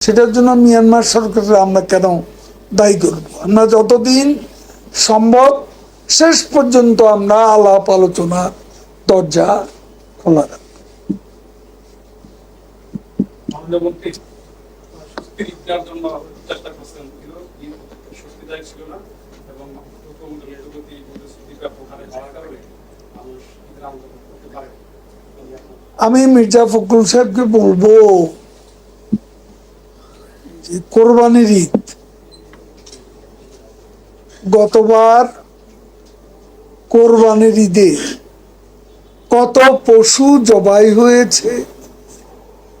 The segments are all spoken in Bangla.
সেটার জন্য মিয়ানমার সরকারকে আমরা কেন দায়ী করব? আমরা যতদিন সম্ভব শেষ পর্যন্ত আমরা আলাপ আলোচনা দরজা খোলা রাখব। আমি মির্জা ফখরুল সাহেবকে বলব কোরবানির ঈদ। গতবার কোরবানির ঈদে কত পশু জবাই হয়েছে?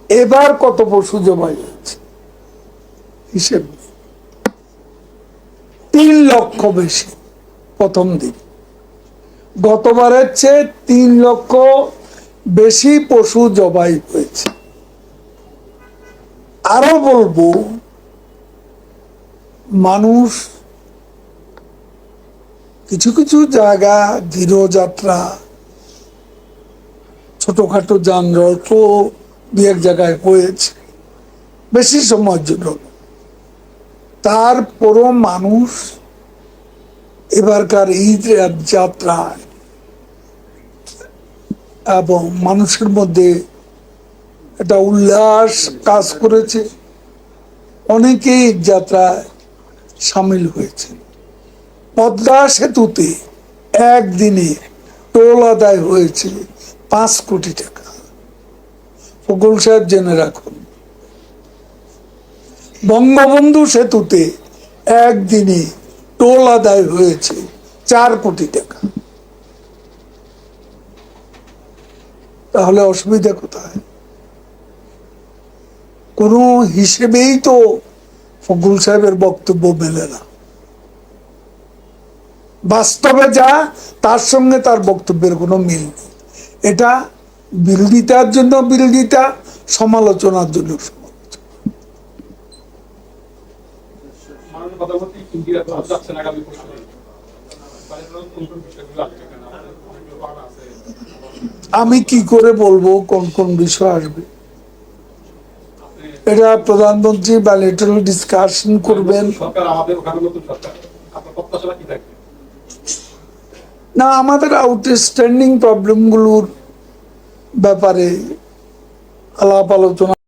এবার কত পশু জবাই হয়েছে? হিসেব তিন লক্ষ বেশি প্রথম দিন। গতবারের চেয়ে তিন লক্ষ বেশি পশু জবাই হয়েছে। আরও বলব, মানুষ কিছু কিছু জায়গা গৃহযাত্রা ছোটখাটো যানজট দু এক জায়গায় হয়েছে বেশি সময়ের জন্য। তারপরও মানুষ এবারকার ঈদ যাত্রায় এবং মানুষের মধ্যে একটা উল্লাস কাজ করেছে। অনেকেই যাত্রায় সামিল হয়েছে পদ্মা সেতুতে একদিনে টোল আদায় হয়েছে পাঁচ কোটি টাকা। ফকুল সাহেব জেনে রাখুন, বঙ্গবন্ধু সেতুতে একদিনে টোল আদায় হয়েছে চার কোটি টাকা। তাহলে অসুবিধা কোথায়? কোনো হিসেবেই তো ফকুল সাহেবের বক্তব্য মেলে না। বাস্তবে যা তার সঙ্গে তার বক্তব্যের কোনো মিল নেই। এটা বিরোধিতার জন্য বিরোধিতা সমালোচনার জন্য আছে। আমি কি করে বলব কোন কোন বিষয় আসবে? এটা প্রধানমন্ত্রী বাইলেটারাল ডিসকাশন করবেন। না আমাদের আউটস্ট্যান্ডিং প্রবলেমগুলোর ব্যাপারে আলাপ আলোচনা